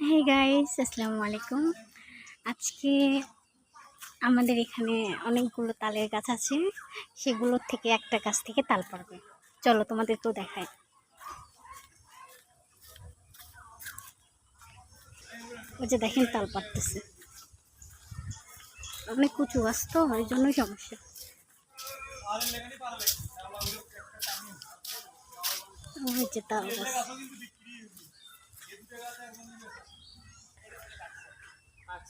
Hey guys আসসালামু আলাইকুম। আজকে আমাদের এখানে অনেকগুলো তালের গাছ আছে, সেগুলোর থেকে একটা গাছ থেকে তাল পারবে চলো তোমাদের তো দেখাই। ওই যে দেখেন তাল পারতেছে অনেক উঁচু গাছ তো, ওই জন্যই সমস্যা। ওই যে তাল গাছ।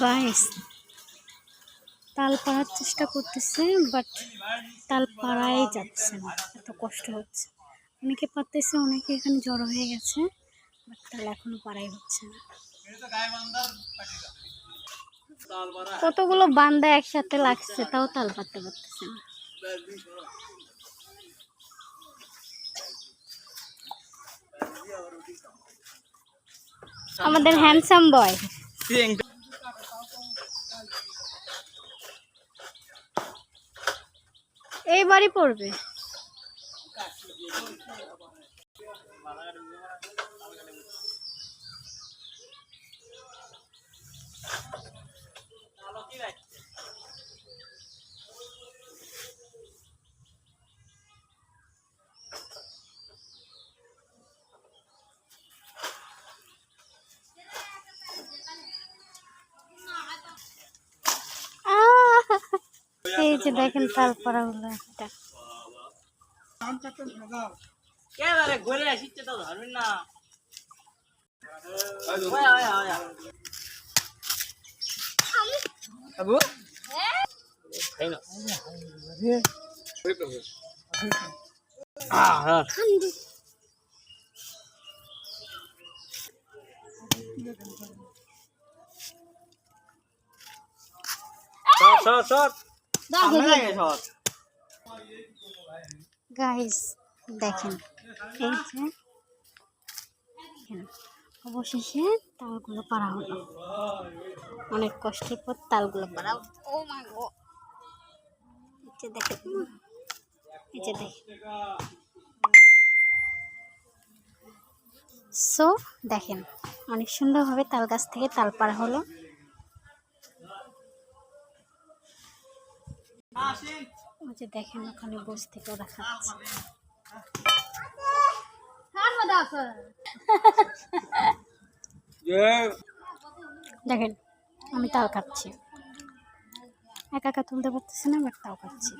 গাইস তাল পাড়ার চেষ্টা করতেছে বাট তাল পাড়াই যাচ্ছে না। এত কষ্ট হচ্ছে। অনেকে পারতেছে, অনেকে এখানে জড়ো হয়ে গেছে বাট তাল এখনও পাড়াই হচ্ছে না। কতগুলো বান্দা একসাথে লাগছে, তাও তাল পারতে পারতেছে না। আমাদের হ্যান্ডসাম বয় এইবারই পড়বে আহ! এই যে দেখেন তালপাড়া হলো একটা এবারে ঘুরে আসিচ্ছে গাইস দেখেন এই যে অবশেষে তালগুলো পাড়া হলো। অনেক কষ্টের পর তালগুলো পাড়া ও মাই গো। যে দেখেন এই যে দেখেন। সো দেখেন অনেক সুন্দরভাবে তাল গাছ থেকে তাল পাড়া হলো। যে দেখেন ওখানে বসে থেকে ওরা দেখেন, আমি তাও খাচ্ছি। একা একা তুলতে পারতেছি না বাট তাও খাচ্ছি।